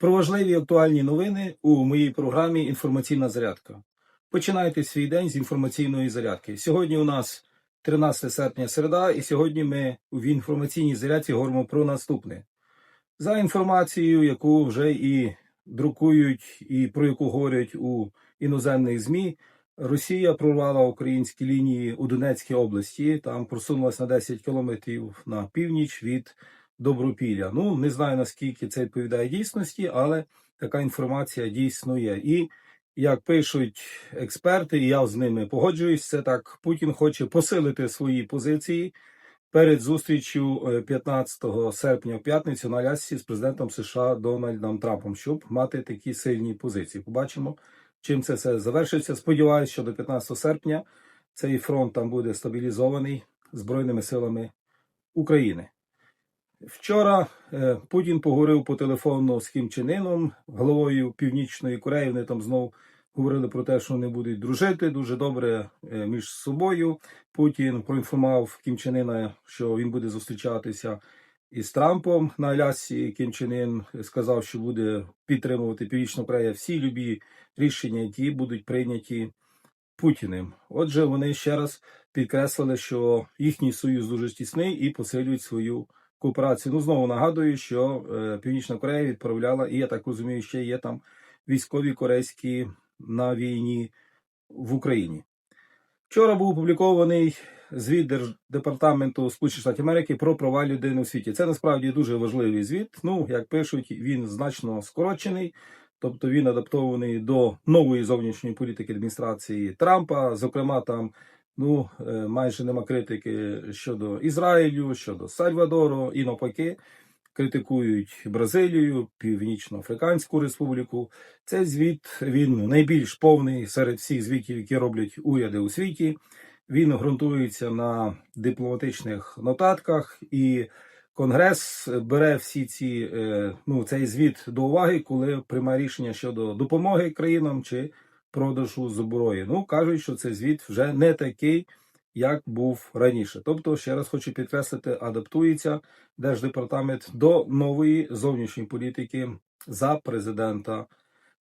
Про важливі актуальні новини у моїй програмі Інформаційна зарядка. Починайте свій день з інформаційної зарядки. Сьогодні у нас 13 серпня середа, і сьогодні ми в інформаційній зарядці говоримо про наступне. За інформацією, яку вже і друкують, і про яку говорять у іноземних ЗМІ, Росія прорвала українські лінії у Донецькій області. Там просунулася на 10 кілометрів на північ від Добропілля. Ну не знаю наскільки це відповідає дійсності, але така інформація дійсно є. І як пишуть експерти, і я з ними погоджуюсь, це так Путін хоче посилити свої позиції перед зустрічю е, 15 серпня в п'ятницю на Алясці з президентом США Дональдом Трампом, щоб мати такі сильні позиції. Побачимо, чим це все завершиться. Сподіваюся, що до 15 серпня цей фронт там буде стабілізований збройними силами України. Вчора е, Путін поговорив по телефону з Кім Чен головою Північної Кореї. Вони там знов говорили про те, що вони будуть дружити дуже добре е, між собою. Путін проінформував Кім Чен що він буде зустрічатися із Трампом на Алясці. Кім Чен сказав, що буде підтримувати Північну Корею всі любі рішення, які будуть прийняті Путіним. Отже, вони ще раз підкреслили, що їхній союз дуже тісний і посилюють свою кооперацію. Ну знову нагадую, що е, Північна Корея відправляла, і я так розумію, ще є там військові корейські на війні в Україні. Вчора був опублікований звіт Держдепартаменту Сполучених Штатів Америки про права людини у світі. Це насправді дуже важливий звіт. Ну, як пишуть, він значно скорочений, тобто він адаптований до нової зовнішньої політики адміністрації Трампа. Зокрема, там ну е, майже нема критики щодо Ізраїлю, щодо Сальвадору і навпаки. Критикують Бразилію, Північно-Африканську Республіку. Цей звіт він найбільш повний серед всіх звітів, які роблять уряди у світі. Він ґрунтується на дипломатичних нотатках, і Конгрес бере всі ці е, ну цей звіт до уваги, коли приймає рішення щодо допомоги країнам чи продажу зброї. Ну кажуть, що цей звіт вже не такий, як був раніше. Тобто, ще раз хочу підкреслити, адаптується держдепартамент до нової зовнішньої політики за президента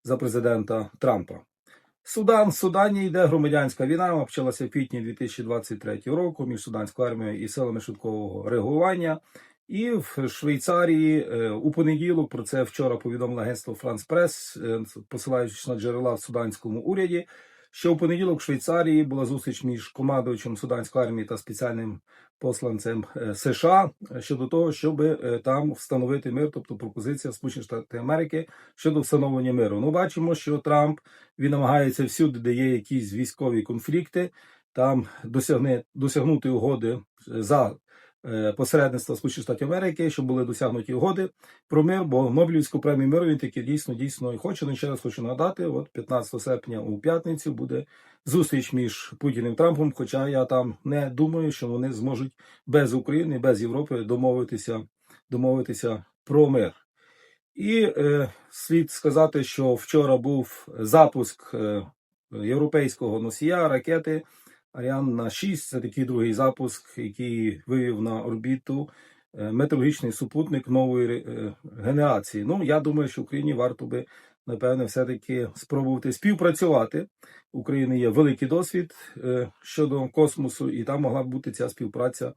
за президента Трампа. Судан в Судані йде громадянська війна. Почалася в квітні 2023 року між суданською армією і силами швидкого реагування. І в Швейцарії е, у понеділок про це вчора повідомило агентство Франс Прес, е, посилаючись на джерела в суданському уряді. Що у понеділок в Швейцарії була зустріч між командувачем суданської армії та спеціальним посланцем е, США щодо того, щоб там встановити мир, тобто пропозиція Сполучених Штатів Америки щодо встановлення миру. Ну, бачимо, що Трамп він намагається всюди, де є якісь військові конфлікти, там досягне досягнути угоди за посередництва Сполучених Штатів Америки, щоб були досягнуті угоди про мир, бо Нобелівську премію миру він таки дійсно дійсно і хоче. Ну, ще раз хочу нагадати: от 15 серпня у п'ятницю буде зустріч між Путіним і Трампом. Хоча я там не думаю, що вони зможуть без України, без Європи домовитися, домовитися про мир. І е, слід сказати, що вчора був запуск е, європейського носія ракети Аріанна 6 це такий другий запуск, який вивів на орбіту е, метеорологічний супутник нової е, генерації. Ну, я думаю, що Україні варто би, напевне, все-таки спробувати співпрацювати. У України є великий досвід е, щодо космосу, і там могла б бути ця співпраця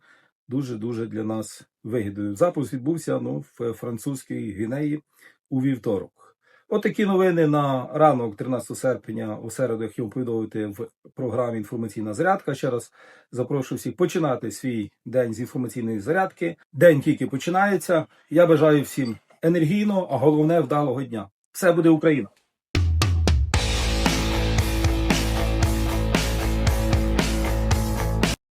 дуже-дуже для нас вигідною. Запуск відбувся ну, в французькій гінеї у вівторок. Отакі новини на ранок 13 серпня у середу я хотів повідомити в програмі Інформаційна зарядка. Ще раз запрошую всіх починати свій день з інформаційної зарядки. День тільки починається. Я бажаю всім енергійного, а головне вдалого дня. Все буде Україна!